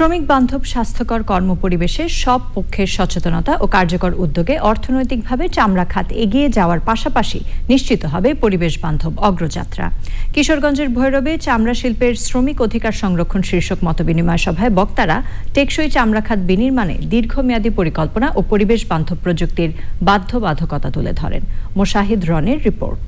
শ্রমিক বান্ধব স্বাস্থ্যকর কর্মপরিবেশে সব পক্ষের সচেতনতা ও কার্যকর উদ্যোগে অর্থনৈতিকভাবে চামড়া খাত এগিয়ে যাওয়ার পাশাপাশি নিশ্চিত হবে পরিবেশ বান্ধব অগ্রযাত্রা। কিশোরগঞ্জের ভৈরবে চামড়া শিল্পের শ্রমিক অধিকার সংরক্ষণ শীর্ষক মতবিনিময় সভায় বক্তারা টেকসই চামড়া খাত বিনির্মাণে দীর্ঘমেয়াদী পরিকল্পনা ও পরিবেশ বান্ধব প্রযুক্তির বাধ্যবাধকতা তুলে ধরেন। মোশাহিদ রনের রিপোর্ট।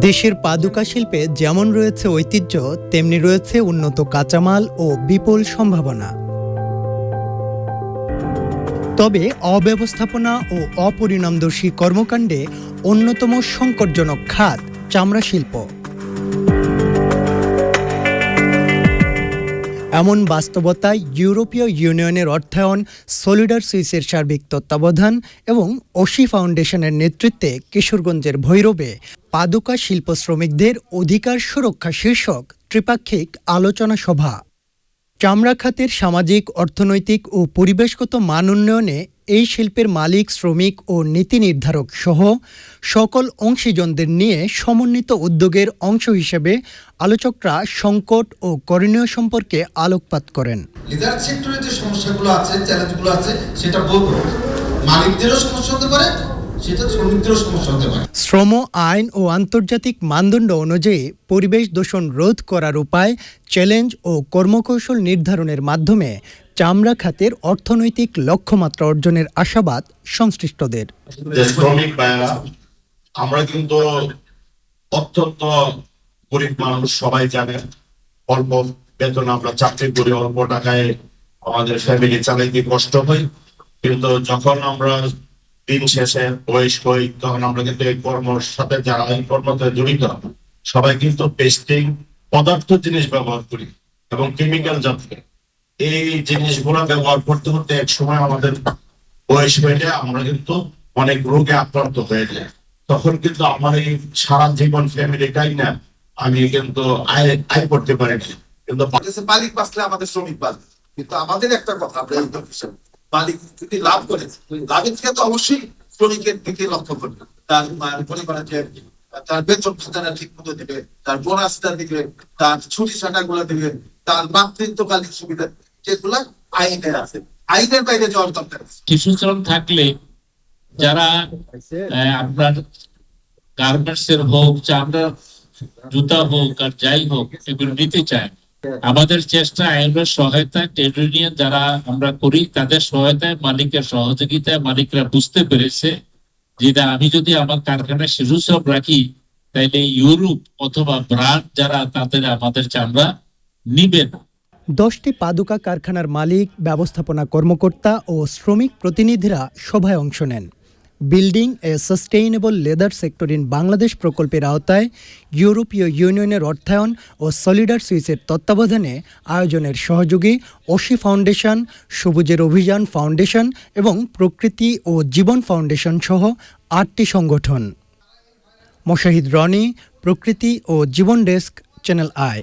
দেশের পাদুকা শিল্পে যেমন রয়েছে ঐতিহ্য, তেমনি রয়েছে উন্নত কাঁচামাল ও বিপুল সম্ভাবনা। তবে অব্যবস্থাপনা ও অপরিণামদর্শী কর্মকাণ্ডে অন্যতম সংকটজনক খাত চামড়া শিল্প। এমন বাস্তবতায় ইউরোপীয় ইউনিয়নের অর্থায়ন, সলিডার সুইসের সার্বিক তত্ত্বাবধান এবং ওশি ফাউন্ডেশনের নেতৃত্বে কিশোরগঞ্জের ভৈরবে পাদুকা শিল্প শ্রমিকদের অধিকার সুরক্ষা শীর্ষক ত্রিপাক্ষিক আলোচনা সভা। চামড়া খাতের সামাজিক, অর্থনৈতিক ও পরিবেশগত মান উন্নয়নে এই শিল্পের মালিক, শ্রমিক ও নীতি নির্ধারক সহ সকল অংশীজনদের নিয়ে সমন্বিত উদ্যোগের অংশ হিসেবে আলোচকরা সংকট ও করণীয় সম্পর্কে আলোকপাত করেন। যে সমস্যাগুলো আছে চ্যালেঞ্জগুলো আছে, সেটা বলব। মালিকদেরও সমস্যা হতে পারে সেটা শ্রমিকদেরও সমস্যা হতে পারে। শ্রম আইন ও আন্তর্জাতিক মানদণ্ড অনুযায়ী পরিবেশ দূষণ রোধ করার উপায় চ্যালেঞ্জ ও কর্মকৌশল নির্ধারণের মাধ্যমে চামড়া খাতের অর্থনৈতিক লক্ষ্যমাত্রা অর্জনের আশাবাদ সংশ্লিষ্টদের। শ্রমিক ভাইয়েরা আমরা কিন্তু অত্যন্ত গরিব মানুষ সবাই জানেন অল্প বেতন আমরা চাকরি করি অল্প টাকায় আমাদের ফ্যামিলি চালাইতে কষ্ট হয়। কিন্তু যখন আমরা দিন শেষে বয়স হই তখন আমরা কিন্তু এই কর্মর সাথে যারা এই কর্মতে জড়িত সবাই কিন্তু পেস্টিং পদার্থ জিনিস ব্যবহার করি এবং কেমিক্যাল জাতীয় এই জিনিসগুলো ব্যবহার করতে করতে এক সময় আমাদের বয়স হয়ে যায় আমরা কিন্তু অনেক রোগে আক্রান্ত হয়ে যায় তখন কিন্তু আমার এই সারা জীবন ফ্যামিলিটাই না আমি কিন্তু আয় আয় করতে পারি না কিন্তু মালিক বাঁচলে আমাদের শ্রমিক বাঁচবে কিন্তু আমাদের একটা কথা মালিক যদি লাভ করে লাভের থেকে তো অবশ্যই শ্রমিকের দিকে লক্ষ্য করবে। তার করেন যে, তার বেতন ভাতাটা ঠিক মতো দিবে, তার বোনাসটা দিবে, তার ছুটি ছাটাগুলো দিবে, তার মাতৃত্বকালীন সুবিধা যেগুলা আইনের আছে। আইনের বাইরে যাওয়ার দরকার। কিছু শ্রম থাকলে যারা আপনার গার্মেন্টস এর হোক চামড়া জুতা হোক আর যাই হোক, এগুলো নিতে চায় আমাদের চেষ্টা আইনের সহায়তায় ট্রেড ইউনিয়ন যারা আমরা করি, তাদের সহায়তায় মালিকের সহযোগিতায় মালিকরা বুঝতে পেরেছে যে আমি যদি আমার কারখানায় শিশু শ্রম রাখি, তাইলে ইউরোপ অথবা ব্রান্ড যারা, তাদের আমাদের চামড়া নিবে না। দশটি পাদুকা কারখানার মালিক, ব্যবস্থাপনা কর্মকর্তা ও শ্রমিক প্রতিনিধিরা সভায় অংশ নেন। Building a sustainable leather sector in Bangladesh প্রকল্পের আওতায় ইউরোপীয় ইউনিয়নের অর্থায়ন ও সলিডার সুইসের তত্ত্বাবধানে আয়োজনের সহযোগী ওশি ফাউন্ডেশন, সবুজের অভিযান ফাউন্ডেশন এবং প্রকৃতি ও জীবন ফাউন্ডেশন সহ আটটি সংগঠন। মোশাহিদ রনি, প্রকৃতি ও জীবন ডেস্ক, চ্যানেল আই।